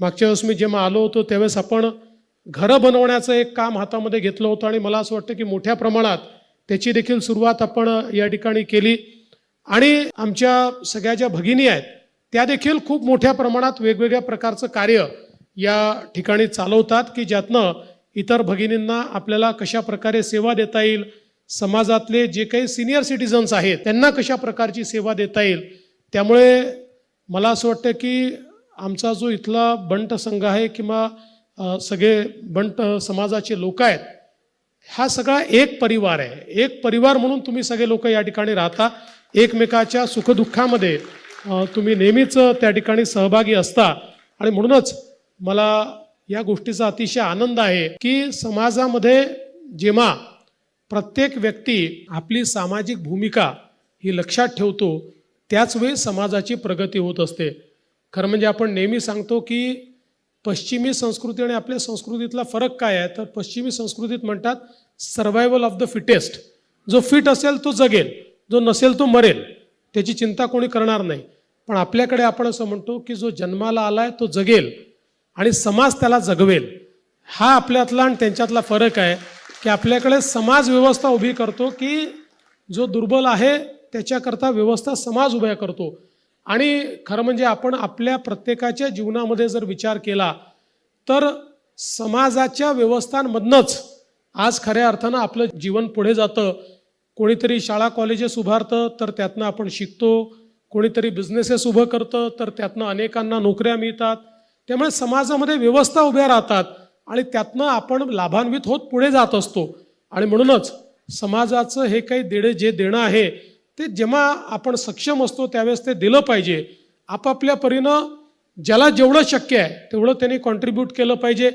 मागच्या वेळेस मी जेव्हा आलो होतो त्यावेळेस आपण घरं बनवण्याचं एक काम हातामध्ये घेतलं होतं आणि मला असं वाटतं की मोठ्या प्रमाणात त्याची देखील सुरुवात आपण या ठिकाणी केली. आणि आमच्या सगळ्या ज्या भगिनी आहेत त्या देखील खूप मोठ्या प्रमाणात वेगवेगळ्या प्रकारचं कार्य या ठिकाणी चालवतात की ज्यातनं इतर भगिनींना आपल्याला कशा प्रकारे सेवा देता येईल समाजातले जे काही सिनियर सिटिझन्स आहेत त्यांना कशा प्रकारची सेवा देता येईल त्यामुळे मला असं वाटतं की आमचा जो इथला बंट संघ आहे किंवा सगळे बंट समाजाचे लोक आहेत हा सगळा एक परिवार आहे. एक परिवार म्हणून तुम्ही सगळे लोक या ठिकाणी राहता. एकमेकाच्या सुखदुःखामध्ये तुम्ही नेहमीच त्या ठिकाणी सहभागी असता. आणि म्हणूनच मला या गोष्टीचा अतिशय आनंद आहे की समाजामध्ये जेव्हा प्रत्येक व्यक्ती आपली सामाजिक भूमिका ही लक्षात ठेवतो त्याचवेळी समाजाची प्रगती होत असते. खरं म्हणजे आपण नेहमी सांगतो की पश्चिमी संस्कृती आणि आपल्या संस्कृतीतला फरक काय आहे? तर पश्चिमी संस्कृतीत म्हणतात सर्वायवल ऑफ द फिटेस्ट जो फिट असेल तो जगेल जो नसेल तो मरेल त्याची चिंता कोणी करणार नाही. पण आपल्याकडे आपण असं म्हणतो की जो जन्माला आला आहे तो जगेल आणि समाज त्याला जगवेल. हा आपल्यातला आणि त्यांच्यातला फरक आहे की आपल्याकडे समाज व्यवस्था उभी करतो की जो दुर्बल आहे त्याच्याकरता व्यवस्था समाज उभ्या करतो. आणि खरं म्हणजे आपण आपल्या प्रत्येकाच्या जीवनामध्ये जर विचार केला तर समाजाच्या व्यवस्थांमधनंच आज खऱ्या अर्थानं आपलं जीवन पुढे जातं. कोणीतरी शाळा कॉलेजेस उभारतं तर त्यातनं आपण शिकतो. कोणीतरी बिझनेसेस उभं करतं तर त्यातनं अनेकांना नोकऱ्या मिळतात. त्यामुळे समाजामध्ये व्यवस्था उभ्या राहतात आणि त्यातनं आपण लाभान्वित होत पुढे जात असतो. आणि म्हणूनच समाजाचं हे काही देणं जे देणं आहे ते जेव्हा आपण सक्षम असतो त्यावेळेस ते दिलं पाहिजे. आपापल्या परीनं ज्याला जेवढं शक्य आहे तेवढं त्यांनी कॉन्ट्रीब्यूट केलं पाहिजे.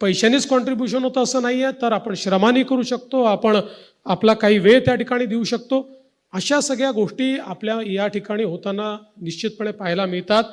पैशानेच कॉन्ट्रीब्युशन होतं असं नाही आहे तर आपण श्रमाने करू शकतो आपण आपला काही वेळ त्या ठिकाणी देऊ शकतो. अशा सगळ्या गोष्टी आपल्या या ठिकाणी होताना निश्चितपणे पाहायला मिळतात.